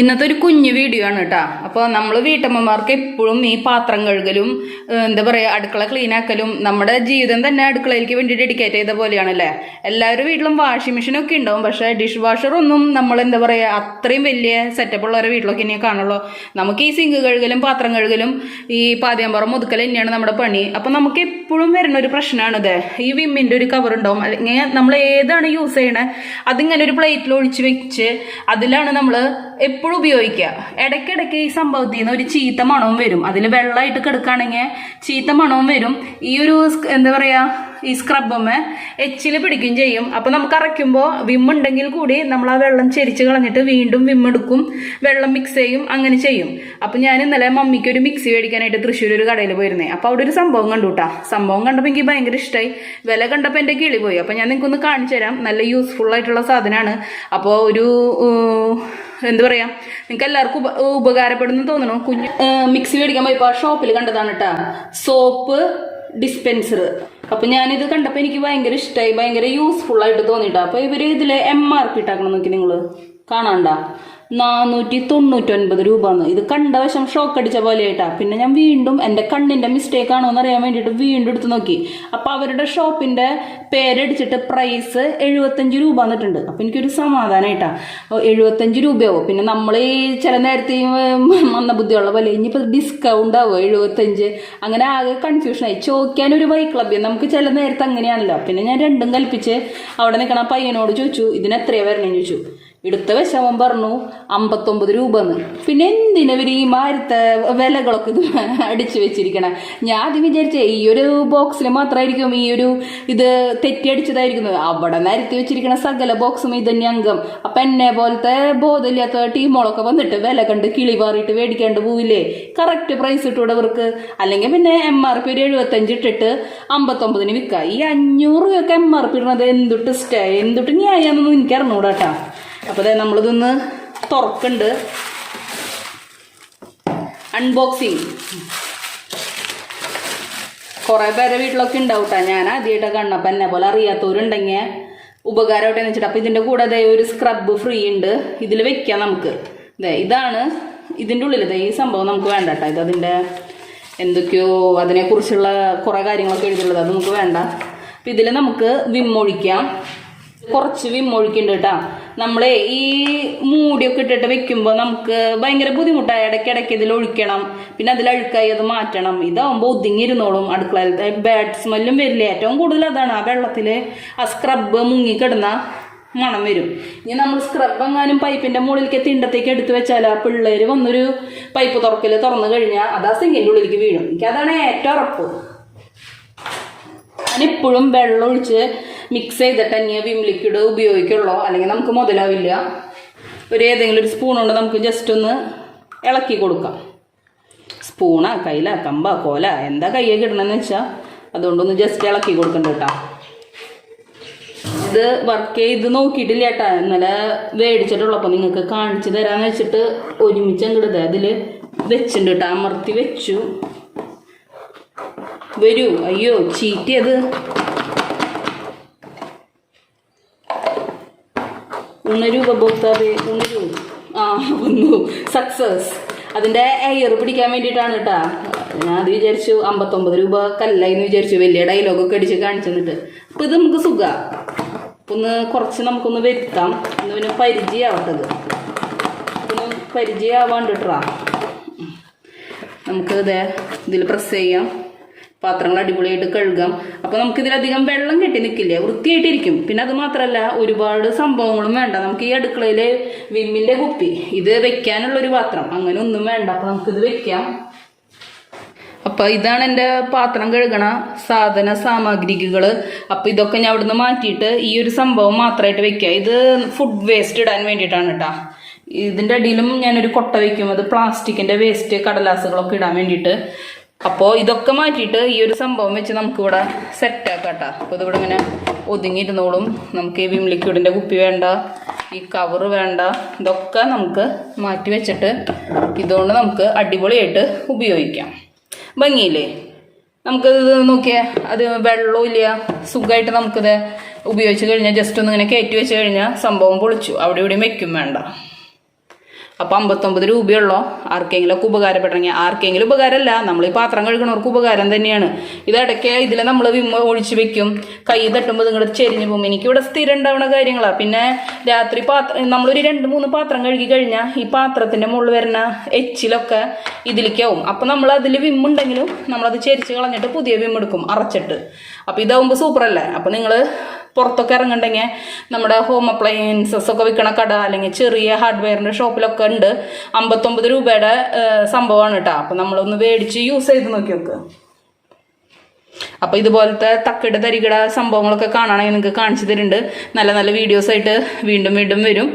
ഇന്നത്തെ ഒരു കുഞ്ഞു വീഡിയോ ആണ് കേട്ടോ അപ്പോൾ നമ്മൾ വീട്ടമ്മമാർക്ക് എപ്പോഴും ഈ പാത്രം കഴുകലും എന്താ പറയുക അടുക്കള ക്ലീനാക്കലും നമ്മുടെ ജീവിതം തന്നെ അടുക്കളയിലേക്ക് വേണ്ടി ഡെഡിക്കേറ്റ് ചെയ്ത പോലെയാണല്ലേ? എല്ലാവരും വീട്ടിലും വാഷിംഗ് മെഷീനൊക്കെ ഉണ്ടാവും. പക്ഷേ ഡിഷ് വാഷറൊന്നും നമ്മൾ എന്താ പറയുക അത്രയും വലിയ സെറ്റപ്പ് ഉള്ളവരെ വീട്ടിലൊക്കെ ഇനി കാണുള്ളൂ. നമുക്ക് ഈ സിങ്ക് കഴുകലും പാത്രം കഴുകലും ഈ പാതിയമ്പറം മുതുക്കൽ തന്നെയാണ് നമ്മുടെ പണി. അപ്പോൾ നമുക്ക് എപ്പോഴും വരുന്ന ഒരു പ്രശ്നമാണിത് ഈ വിമ്മിന്റെ ഒരു കവർ ഉണ്ടാവും. അല്ലെങ്കിൽ നമ്മൾ ഏതാണ് യൂസ് ചെയ്യണേ? അതിങ്ങനെ ഒരു പ്ലേറ്റിൽ ഒഴിച്ച് വെച്ച് അതിലാണ് നമ്മൾ എപ്പോഴും ഉപയോഗിക്കുക. ഇടയ്ക്കിടയ്ക്ക് ഈ സംഭവത്തിൽ നിന്ന് ഒരു ചീത്ത മണവും വരും. അതിൽ വെള്ളമായിട്ട് കിടക്കുകയാണെങ്കിൽ ചീത്ത മണവും വരും. ഈ ഒരു എന്താ പറയുക ഈ സ്ക്രബ്ബും എച്ചിൽ പിടിക്കുകയും ചെയ്യും. അപ്പോൾ നമുക്ക് അരയ്ക്കുമ്പോൾ വിമ്മുണ്ടെങ്കിൽ കൂടി നമ്മൾ ആ വെള്ളം ചെരിച്ച് കളഞ്ഞിട്ട് വീണ്ടും വിമ്മെടുക്കും വെള്ളം മിക്സ് ചെയ്യും അങ്ങനെ ചെയ്യും. അപ്പോൾ ഞാൻ ഇന്നലെ മമ്മിക്ക് ഒരു മിക്സി മേടിക്കാനായിട്ട് തൃശ്ശൂർ ഒരു കടയിൽ പോയിരുന്നേ. അപ്പോൾ അവിടെ ഒരു സംഭവം കണ്ടു കേട്ടോ സംഭവം കണ്ടപ്പോൾ എനിക്ക് ഭയങ്കര ഇഷ്ടമായി വില കണ്ടപ്പോൾ എന്റെ കിളി പോയി. അപ്പോൾ ഞാൻ നിങ്ങൾക്കൊന്ന് കാണിച്ചു തരാം. നല്ല യൂസ്ഫുൾ ആയിട്ടുള്ള സാധനമാണ് അപ്പോൾ ഒരു എന്താ പറയാ? നിങ്ങൾക്ക് എല്ലാവർക്കും ഉപ ഉപകാരപ്പെടുന്നു തോന്നണു. കുഞ്ഞു മിക്സി മേടിക്കാൻ പോയപ്പോൾ ഷോപ്പിൽ കണ്ടതാണ് കേട്ടാ സോപ്പ് ഡിസ്പെൻസർ അപ്പൊ ഞാനിത് കണ്ടപ്പോൾ എനിക്ക് ഭയങ്കര ഇഷ്ടമായി ഭയങ്കര യൂസ്ഫുൾ ആയിട്ട് തോന്നിട്ടാ. അപ്പൊ ഇവർ ഇതിലെ എം ആർ പി ഇട്ടാക്കണം നോക്കി നിങ്ങൾ. കാണാണ്ട? നാനൂറ്റി തൊണ്ണൂറ്റൊൻപത് രൂപ എന്ന് ഇത് കണ്ട വശം ഷോക്ക് അടിച്ച പോലെ ആയിട്ടാ പിന്നെ ഞാൻ വീണ്ടും എന്റെ കണ്ണിന്റെ മിസ്റ്റേക്ക് ആണോ എന്ന് അറിയാൻ വേണ്ടിയിട്ട് വീണ്ടും എടുത്ത് നോക്കി. അപ്പോൾ അവരുടെ ഷോപ്പിന്റെ പേരടിച്ചിട്ട് പ്രൈസ് എഴുപത്തഞ്ച് രൂപ എന്നിട്ടുണ്ട്. അപ്പോൾ എനിക്കൊരു സമാധാനമായിട്ടാ എഴുപത്തഞ്ച് രൂപയാവും. പിന്നെ നമ്മൾ ഈ ചില നേരത്തെ വന്ന മന്ദബുദ്ധിയുള്ള പോലെ ഇനിയിപ്പോൾ ഡിസ്കൗണ്ട് ആവും? എഴുപത്തഞ്ച്. അങ്ങനെ ആകെ കൺഫ്യൂഷനായി ചോദിക്കാൻ ഒരു വൈക്ലബ്യം നമുക്ക് ചില നേരത്തെ അങ്ങനെയാണല്ലോ. പിന്നെ ഞാൻ രണ്ടും കൽപ്പിച്ച് അവിടെ നിൽക്കണ പയ്യനോട് ചോദിച്ചു ഇതിനെത്രയാണ് വരണേന്ന്? ചോദിച്ചു. എടുത്ത വശവൻ പറഞ്ഞു അമ്പത്തൊമ്പത് രൂപ എന്ന് പിന്നെ എന്തിനവർ ഈ മാരത്തെ വിലകളൊക്കെ ഇത് അടിച്ചു വെച്ചിരിക്കണേ? ഞാൻ ആദ്യം വിചാരിച്ചേ ഈ ഒരു ബോക്സിൽ മാത്രമായിരിക്കും ഈ ഒരു ഇത് തെറ്റിയടിച്ചതായിരിക്കുന്നത് അവിടെ നിരത്തി വെച്ചിരിക്കണ സകല ബോക്സും ഇത് തന്നെ അംഗം. അപ്പൊ എന്നെ പോലത്തെ ബോധമില്ലാത്ത ടീമുകളൊക്കെ വന്നിട്ട് വില കണ്ട് കിളി പാറിയിട്ട് മേടിക്കാണ്ട് പോവില്ലേ? കറക്റ്റ് പ്രൈസ് ഇട്ടൂടെ അവർക്ക് അല്ലെങ്കിൽ പിന്നെ എം ആർ പി ഒരു എഴുപത്തഞ്ച് ഇട്ടിട്ട് അമ്പത്തൊമ്പതിന് വിൽക്കുക ഈ അഞ്ഞൂറ് രൂപയൊക്കെ എം ആർ പി ഇടുന്നത് എന്തുട്ട് സ്റ്റേ എന്തുട്ട് ന്യായാന്നൊന്നും എനിക്ക് അറിഞ്ഞൂടാട്ടാ അപ്പോൾ അതെ നമ്മളിതൊന്ന് തുറക്കുന്നുണ്ട് അൺബോക്സിങ് കുറേ പേരെ വീട്ടിലൊക്കെ ഉണ്ടാവും ഞാൻ ആദ്യമായിട്ടൊക്കെ കണ്ടപ്പോൾ എന്നെ പോലെ അറിയാത്തവരുണ്ടെങ്കിൽ ഉപകാരമായിട്ട് വെച്ചിട്ട്. അപ്പോൾ ഇതിന്റെ കൂടെ അതേ ഒരു സ്ക്രബ് ഫ്രീ ഉണ്ട്. ഇതിൽ വെക്കാം നമുക്ക്. ദേ ഇതാണ് ഇതിന്റെ ഉള്ളിൽ ദേ ഈ സംഭവം നമുക്ക് വേണ്ട കേട്ടോ ഇത് അതിന്റെ എന്തൊക്കെയോ അതിനെക്കുറിച്ചുള്ള കുറേ കാര്യങ്ങളൊക്കെ എഴുതിയുള്ളത് അത് നമുക്ക് വേണ്ട. അപ്പം ഇതിൽ നമുക്ക് വിമ്മൊഴിക്കാം കുറച്ച് വിമ്മൊഴിക്കുന്നുണ്ട് കേട്ടോ. നമ്മളെ ഈ മൂടിയൊക്കെ ഇട്ടിട്ട് വെക്കുമ്പോൾ നമുക്ക് ഭയങ്കര ബുദ്ധിമുട്ടായി ഇടയ്ക്കിടയ്ക്ക് ഇതിൽ ഒഴിക്കണം പിന്നെ അതിൽ അഴുക്കായി അത് മാറ്റണം. ഇതാവുമ്പോൾ ഒതുങ്ങിയിരുന്നോളും അടുക്കളയിൽ ബാഡ് സ്മെല്ലും വരില്ല. ഏറ്റവും കൂടുതൽ അതാണ് ആ വെള്ളത്തിൽ ആ സ്ക്രബ് മുങ്ങിക്കിടന്ന മണം വരും. ഇനി നമ്മൾ സ്ക്രബ് എങ്ങാനും പൈപ്പിന്റെ മുകളിലേക്ക് തിണ്ടത്തേക്ക് എടുത്തു വെച്ചാൽ ആ പിള്ളേര് വന്നൊരു പൈപ്പ് തുറക്കൽ തുറന്നു കഴിഞ്ഞാൽ അത് ആ സിങ്കിന്റെ ഉള്ളിലേക്ക് വീഴും. എനിക്ക് അതാണ് ഏറ്റവും ഉറപ്പ്. ഞാനിപ്പോഴും വെള്ളം ഒഴിച്ച് മിക്സ് ചെയ്തിട്ട് തന്നെ വിം ലിക്വിഡ് ഉപയോഗിക്കുള്ളൂ? അല്ലെങ്കിൽ നമുക്ക് മുതലാവില്ല. ഒരു ഏതെങ്കിലും ഒരു സ്പൂൺ കൊണ്ട് നമുക്ക് ജസ്റ്റ് ഒന്ന് ഇളക്കി കൊടുക്കാം. സ്പൂണാ കയ്യില കമ്പ കോല എന്താ കയ്യെ കിടണമെന്ന് വെച്ചാൽ അതുകൊണ്ടൊന്ന് ജസ്റ്റ് ഇളക്കി കൊടുക്കണ്ട കേട്ടോ. ഇത് വർക്ക് ചെയ്ത് നോക്കിയിട്ടില്ല കേട്ടാ. ഇന്നലെ മേടിച്ചിട്ടുള്ളപ്പോൾ നിങ്ങൾക്ക് കാണിച്ചു തരാന്ന് വെച്ചിട്ട് ഒരുമിച്ച് അങ്ങോട്ട് അതിൽ വെച്ചിട്ടുണ്ട് കേട്ടോ. അമർത്തി വെച്ചു. വരൂ. അയ്യോ ചീറ്റിയത്. ഉണരൂ ഉപഭോക്താവേ ഉണരു. ആ വന്നു. സക്സസ് അതിന്റെ എയർ പിടിക്കാൻ വേണ്ടിയിട്ടാണ് കേട്ടാ. ഞാൻ അത് വിചാരിച്ചു അമ്പത്തൊമ്പത് രൂപ കല്ല എന്ന് വിചാരിച്ചു. വലിയ ഡയലോഗൊക്കെ അടിച്ച് കാണിച്ചു തന്നിട്ട് അപ്പം ഇത് നമുക്ക് സുഖ. ഒന്ന് കുറച്ച് നമുക്കൊന്ന് വരുത്താം. ഒന്ന് പിന്നെ പരിചയമാവട്ടത് ഒന്ന് പരിചയമാവാണ്ട് കേട്ടാ നമുക്ക് ഇതേ ഇതിൽ പ്രസ് ചെയ്യാം. പാത്രങ്ങൾ അടിപൊളിയായിട്ട് കഴുകാം. അപ്പോൾ നമുക്ക് ഇതിലധികം വെള്ളം കെട്ടി നിൽക്കില്ല വൃത്തിയായിട്ടിരിക്കും. പിന്നെ അത് മാത്രമല്ല ഒരുപാട് സംഭവങ്ങളും വേണ്ട. നമുക്ക് ഈ അടുക്കളയിലെ വിമ്മിന്റെ കുപ്പി ഇത് വെക്കാനുള്ള ഒരു പാത്രം. അങ്ങനെ ഒന്നും വേണ്ട. അപ്പോൾ നമുക്കിത് വെക്കാം. അപ്പൊ ഇതാണ് എന്റെ പാത്രം കഴുകണ സാധന സാമഗ്രികൾ അപ്പൊ ഇതൊക്കെ ഞാൻ അവിടുന്ന് മാറ്റിയിട്ട് ഈ ഒരു സംഭവം മാത്രമായിട്ട് വെക്കുക. ഇത് ഫുഡ് വേസ്റ്റ് ഇടാൻ വേണ്ടിയിട്ടാണ് കേട്ടോ ഇതിന്റെ അടിയിലും ഞാനൊരു കൊട്ട വയ്ക്കും അത് പ്ലാസ്റ്റിക്കിന്റെ വേസ്റ്റ് കടലാസുകളൊക്കെ ഇടാൻ വേണ്ടിയിട്ട്. അപ്പോൾ ഇതൊക്കെ മാറ്റിയിട്ട് ഈ ഒരു സംഭവം വെച്ച് നമുക്ക് ഇവിടെ സെറ്റ് സെറ്റാക്കാം കേട്ടോ അപ്പോൾ ഇതിവിടെ ഇങ്ങനെ ഒതുങ്ങിയിരുന്നോളും. നമുക്ക് ഈ വിം ലിക്വിഡിന്റെ കുപ്പി വേണ്ട ഈ കവർ വേണ്ട ഇതൊക്കെ നമുക്ക് മാറ്റി വെച്ചിട്ട് ഇതുകൊണ്ട് നമുക്ക് അടിപൊളിയായിട്ട് ഉപയോഗിക്കാം. ഭംഗിയില്ലേ? നമുക്കത് നോക്കിയാൽ അത് വെള്ളവും ഇല്ല. സുഖമായിട്ട് നമുക്കിത് ഉപയോഗിച്ച് കഴിഞ്ഞാൽ ജസ്റ്റ് ഒന്ന് ഇങ്ങനെ കയറ്റി വെച്ച് കഴിഞ്ഞാൽ സംഭവം പൊളിച്ചു. അവിടെ ഇവിടെയും വെക്കും വേണ്ട. അപ്പോൾ അമ്പത്തൊമ്പത് രൂപയുള്ളോ? ആർക്കെങ്കിലും ഒക്കെ ഉപകാരപ്പെട്ടെങ്കിൽ ആർക്കെങ്കിലും ഉപകാരമല്ല. നമ്മൾ ഈ പാത്രം കഴുകണവർക്ക് ഉപകാരം തന്നെയാണ്. ഇത് ഇടയ്ക്ക് ഇതിൽ നമ്മൾ വിമ്മ ഒഴിച്ചു വെക്കും. കൈ തട്ടുമ്പോൾ ഇങ്ങോട്ട് ചെരിഞ്ഞു പോകും. എനിക്കിവിടെ സ്ഥിരം ഉണ്ടാവുന്ന കാര്യങ്ങളാണ് പിന്നെ രാത്രി പാത്രം നമ്മളൊരു രണ്ട് മൂന്ന് പാത്രം കഴുകി കഴിഞ്ഞാൽ ഈ പാത്രത്തിന്റെ മുകളിൽ വരുന്ന എച്ചിലൊക്കെ ഇതിലേക്കാവും. അപ്പം നമ്മൾ അതിൽ വിമ്മുണ്ടെങ്കിലും നമ്മളത് ചെരിച്ച് കളഞ്ഞിട്ട് പുതിയ വിം എടുക്കും അറച്ചിട്ട് അപ്പോൾ ഇതാവുമ്പോൾ സൂപ്പറല്ലേ അപ്പോൾ നിങ്ങൾ പുറത്തൊക്കെ ഇറങ്ങണ്ടെങ്കിൽ നമ്മുടെ ഹോം അപ്ലയൻസസ് ഒക്കെ വിൽക്കണ കട അല്ലെങ്കിൽ ചെറിയ ഹാർഡ്വെയറിന്റെ ഷോപ്പിലൊക്കെ ഉണ്ട്. അമ്പത്തൊമ്പത് രൂപയുടെ സംഭവമാണ് കേട്ടോ. അപ്പം നമ്മളൊന്ന് മേടിച്ച് യൂസ് ചെയ്ത് നോക്കി നോക്ക്. അപ്പോൾ ഇതുപോലത്തെ തക്കിട തരികിട സംഭവങ്ങളൊക്കെ കാണാനായി നിങ്ങൾക്ക് കാണിച്ചു തരുന്നുണ്ട്. നല്ല നല്ല വീഡിയോസായിട്ട് വീണ്ടും വീണ്ടും വരും.